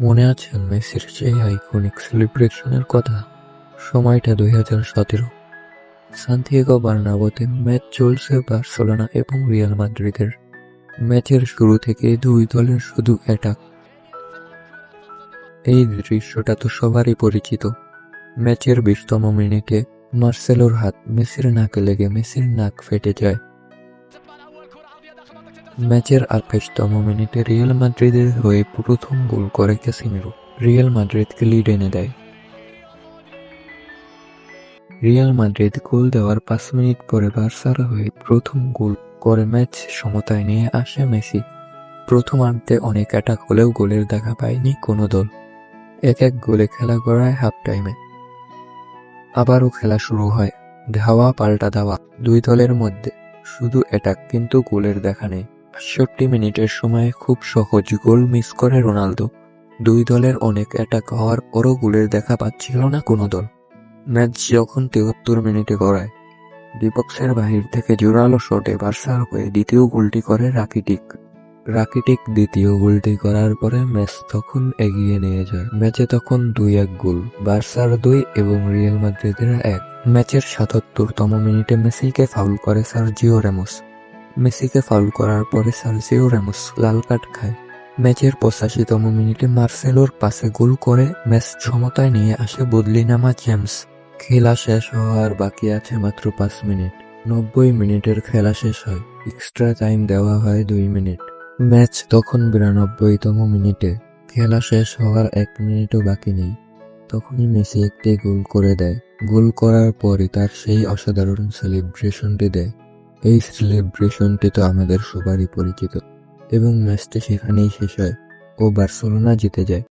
মনে আছে মেসির সেই আইকনিক সেলিব্রেশনের কথা? সময়টা দুই হাজার সতেরো। সান্তিয়াগো বার্নাবোতে ম্যাচ চলছে বার্সেলোনা এবং রিয়াল মাদ্রিদের। ম্যাচের শুরু থেকে দুই দলের শুধু অ্যাটাক এই দৃশ্যটা তো সবারই পরিচিত। ম্যাচের বিশতম মিনিটে মার্সেলোর হাত মেসির নাকে লেগে মেসির নাক ফেটে যায়। ম্যাচের আঠাশতম মিনিটে রিয়াল মাদ্রিদের হয়ে প্রথম গোল করে ক্যাসিমিরো। রিয়াল মাদ্রিদকে লিড এনে দেয়। রিয়াল মাদ্রিদ গোল দেওয়ার পাঁচ মিনিট পরে বার্সার হয়ে প্রথম গোল করে ম্যাচ সমতায় নিয়ে আসে মেসি। প্রথমার্ধে অনেক অ্যাটাক হলেও গোলের দেখা পায়নি কোনো দল। এক এক গোলে খেলা গড়ায় হাফ টাইমে আবারও খেলা শুরু হয়। ধাওয়া পাল্টা ধাওয়া। দুই দলের মধ্যে শুধু অ্যাটাক কিন্তু গোলের দেখা নেই। বাষট্টি মিনিটের সময় খুব সহজ গোল মিস করে রোনালদো। দুই দলের অনেক অ্যাটাক হওয়ার পরও গোলের দেখা পাচ্ছিল না কোনো দল। ম্যাচ যখন তেহত্তর মিনিটে গড়ায় ডিবক্সের বাহির থেকে জোরালো শটে বার্সার হয়ে দ্বিতীয় গোলটি করে রাকিটিক। রাকিটিক দ্বিতীয় গোলটি করার পরে ম্যাচ তখন এগিয়ে নিয়ে যায়। ম্যাচে তখন দুই এক গোল, বার্সার দুই এবং রিয়াল মাদ্রিদের এক। ম্যাচের সাতাত্তরতম মিনিটে মেসিকে ফাউল করে সার্জিও রেমোস। মেসিকে ফাউল করার পরে সার্জিও রেমোস লাল কার্ড খায়। ম্যাচের পঁচাশিতম মিনিটে মার্সেলোর পাশে গোল করে ম্যাচ সমতায় নিয়ে আসে বদলিনামা জেমস। খেলা শেষ হওয়ার বাকি আছে মাত্র পাঁচ মিনিট। নব্বই মিনিটের খেলা শেষ হয়। এক্সট্রা টাইম দেওয়া হয় দুই মিনিট। ম্যাচ তখন বিরানব্বইতম মিনিটে। খেলা শেষ হওয়ার এক মিনিটও বাকি নেই। তখনই মেসি একটি গোল করে দেয়। গোল করার পরে তার সেই অসাধারণ সেলিব্রেশনটি দেয়। এই সেলিব্রেশনটি তো আমাদের সবারই পরিচিত। এবং ম্যাচটি সেখানেই শেষ হয় ও বার্সেলোনা জিতে যায়।